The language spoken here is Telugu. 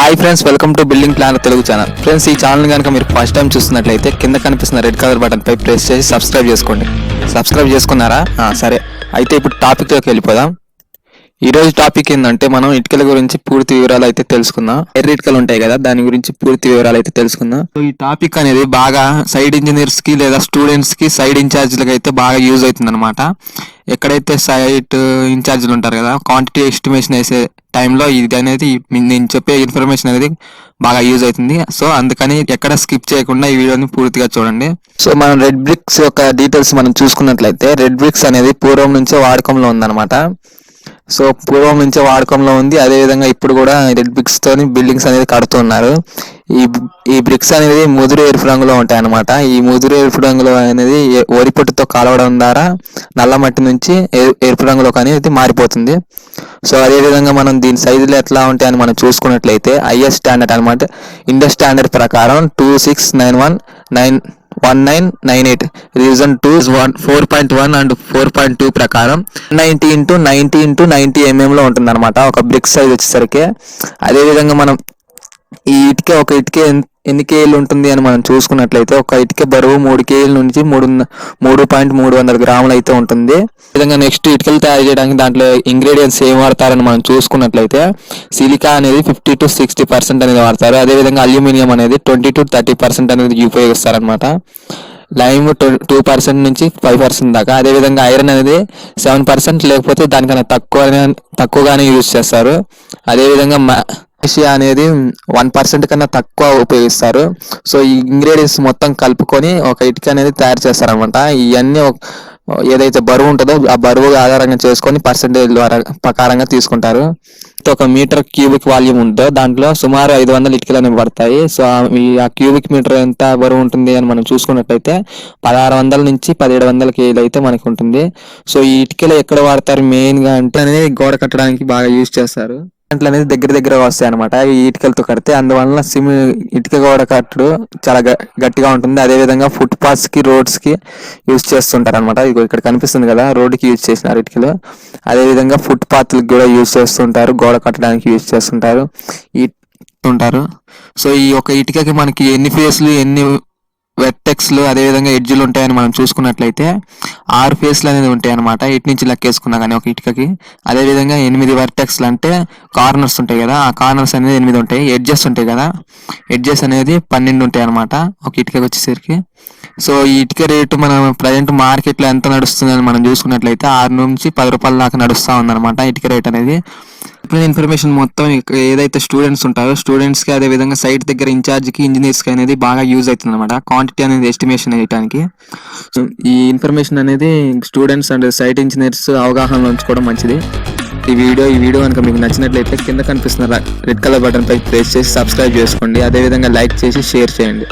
Hi friends welcome to building plan Telugu channel friends ఈ ఛానల్ కనుక మీరు ఫస్ట్ టైం చూస్తున్నట్లయితే కింద కనిపిస్తున్న రెడ్ కలర్ బటన్ పై ప్రెస్ చేసి సబ్స్క్రైబ్ చేసుకోండి. సబ్స్క్రైబ్ చేసుకున్నారా? సరే. అయితే ఇప్పుడు టాపిక్లోకి వెళ్ళిపోదాం. ఈ రోజు టాపిక్ ఏంటంటే మనం ఇటుకల గురించి పూర్తి వివరాలు అయితే తెలుసుకుందాం. ఎర్ర ఇటుకలు ఉంటాయి కదా దాని గురించి పూర్తి వివరాలు అయితే తెలుసుకుందాం. ఈ టాపిక్ అనేది బాగా సైడ్ ఇంజనీర్స్కి లేదా స్టూడెంట్స్కి సైడ్ ఇన్ఛార్జ్లకు అయితే బాగా యూజ్ అవుతుంది అనమాట ఎక్కడైతే సైట్ ఇన్ఛార్జ్లు ఉంటారు కదా క్వాంటిటీ ఎస్టిమేషన్ వేసే టైంలో ఇది అనేది నేను చెప్పే ఇన్ఫర్మేషన్ అనేది బాగా యూజ్ అవుతుంది. సో అందుకని ఎక్కడ స్కిప్ చేయకుండా ఈ వీడియోని పూర్తిగా చూడండి. సో మనం రెడ్ బ్రిక్స్ యొక్క డీటెయిల్స్ మనం చూసుకున్నట్లయితే రెడ్ బ్రిక్స్ అనేది పూర్వం నుంచే వాడకంలో ఉందన్నమాట. సో పూర్వం నుంచే వాడకంలో ఉంది. అదే విధంగా ఇప్పుడు కూడా రెడ్ బ్రిక్స్ తోని బిల్డింగ్స్ అనేది కడుతున్నారు. ఈ ఈ బ్రిక్స్ అనేది ముదురు ఎరుపు రంగులో ఉంటాయి అన్నమాట ఈ ముదురు ఎరుపు రంగులో అనేది వరి పొట్టుతో కలవడం ద్వారా నల్ల మట్టి నుంచి ఎరు- ఎరుపు రంగులోకి అనేది మారిపోతుంది. సో అదేవిధంగా మనం దీని సైజులు ఎట్లా ఉంటాయని మనం చూసుకున్నట్లయితే ఐఎస్ స్టాండర్డ్ అనమాట ఇండస్ స్టాండర్డ్ ప్రకారం two six nine one nine one nine nine eight. Reason two one four point one and four point two ప్రకారం ninety into ninety into ninety ఎంఎంలో ఉంటుంది అనమాట ఒక బ్రిక్ సైజ్ వచ్చేసరికి. అదేవిధంగా మనం ఈ ఇటుక ఒక ఇటుక ఎన్ని కేజీలు ఉంటుంది అని మనం చూసుకున్నట్లయితే ఒక ఇటుక బరువు మూడు కేజీల నుంచి మూడు మూడు పాయింట్ మూడు వందల గ్రాములు అయితే ఉంటుంది. విధంగా నెక్స్ట్ ఇటుకలు తయారు చేయడానికి దాంట్లో ఇంగ్రీడియంట్స్ ఏం వాడతారని మనం చూసుకున్నట్లయితే సిలికా అనేది ఫిఫ్టీ టు సిక్స్టీ పర్సెంట్ అనేది వాడతారు. అదేవిధంగా అల్యూమినియం అనేది ట్వంటీ టు థర్టీ పర్సెంట్ అనేది ఉపయోగిస్తారనమాట లైమ్ టూ పర్సెంట్ నుంచి ఫైవ్ పర్సెంట్ దాకా. అదేవిధంగా ఐరన్ అనేది సెవెన్ పర్సెంట్ లేకపోతే దానికన్నా తక్కువ తక్కువగానే యూజ్ చేస్తారు. అదేవిధంగా మలేషియా అనేది వన్ పర్సెంట్ కన్నా తక్కువ ఉపయోగిస్తారు. సో ఈ ఇంగ్రీడియంట్స్ మొత్తం కలుపుకొని ఒక ఇటుక అనేది తయారు చేస్తారనమాట ఇవన్నీ ఏదైతే బరువు ఉంటుందో ఆ బరువు ఆధారంగా చేసుకొని పర్సెంటేజ్ ద్వారా ప్రకారంగా తీసుకుంటారు. ఒక మీటర్ క్యూబిక్ వాల్యూమ్ ఉంటుందో దాంట్లో సుమారు ఐదు వందల ఇటుకలు అనేవి పడతాయి. సో ఆ- ఈ ఆ క్యూబిక్ మీటర్ ఎంత బరువు ఉంటుంది అని మనం చూసుకున్నట్లయితే పదహారు వందల నుంచి పదిహేడు వందల కేజీలు అయితే మనకు ఉంటుంది. సో ఈ ఇటుకలు ఎక్కడ వాడతారు మెయిన్గా అంటే అనేది గోడ కట్టడానికి బాగా యూజ్ చేస్తారు. దాంట్లో అనేది దగ్గర దగ్గర వస్తాయి అనమాట ఈ ఇటుకలతో కడితే అందువలన సిమ్ ఇటుక గోడ కట్టడు చాలా గ- గట్టిగా ఉంటుంది. అదే విధంగా ఫుట్ పాత్స్కి రోడ్స్కి యూజ్ చేస్తుంటారు అనమాట ఇక్కడ కనిపిస్తుంది కదా రోడ్డుకి యూజ్ చేసినారు ఇటుకలు. అదే విధంగా ఫుట్ పాత్లకు కూడా యూజ్ చేస్తుంటారు. గోడ కట్టడానికి యూజ్ చేస్తుంటారు. ఈ ఉంటారు. సో ఈ ఒక ఇటుకకి మనకి ఎన్ని ఫేస్లు ఎన్ని వెట్టెక్స్లు అదే విధంగా ఎడ్జ్లు ఉంటాయని మనం చూసుకున్నట్లయితే ఆరు ఫేస్లు అనేది ఉంటాయి అనమాట ఇటు నుంచి లెక్కేసుకున్నా కానీ ఒక ఇటుకకి. అదేవిధంగా ఎనిమిది వర్టెక్స్లు అంటే కార్నర్స్ ఉంటాయి కదా ఆ కార్నర్స్ అనేది ఎనిమిది ఉంటాయి. ఎడ్జెస్ ఉంటాయి కదా ఎడ్జెస్ అనేది పన్నెండు ఉంటాయి అనమాట ఒక ఇటుకకి వచ్చేసరికి. సో ఈ ఇటుక రేటు మనం ప్రజెంట్ మార్కెట్లో ఎంత నడుస్తుందని మనం చూసుకున్నట్లయితే ఆరు నుంచి పది రూపాయల దాకా నడుస్తూ ఉందన్నమాట ఇటుక రేట్ అనేది. చెప్పిన ఇన్ఫర్మేషన్ మొత్తం ఏదైతే స్టూడెంట్స్ ఉంటారో స్టూడెంట్స్కి అదేవిధంగా అదే విధంగా సైట్ దగ్గర ఇన్ఛార్జ్కి కి అనేది బాగా యూజ్ అవుతుంది అనమాట క్వాంటిటీ అనేది ఎస్టిమేషన్ వేయడానికి సో ఈ ఇన్ఫర్మేషన్ అనేది స్టూడెంట్స్ అండ్ సైట్ ఇంజనీర్స్ అవగాహనలో ఉంచుకోవడం మంచిది. ఈ వీడియో ఈ వీడియో కనుక మీకు నచ్చినట్లయితే కింద కనిపిస్తున్న రెడ్ కలర్ బటన్పై ప్రెస్ చేసి సబ్స్క్రైబ్ చేసుకోండి. అదే విధంగా లైక్ చేసి షేర్ చేయండి.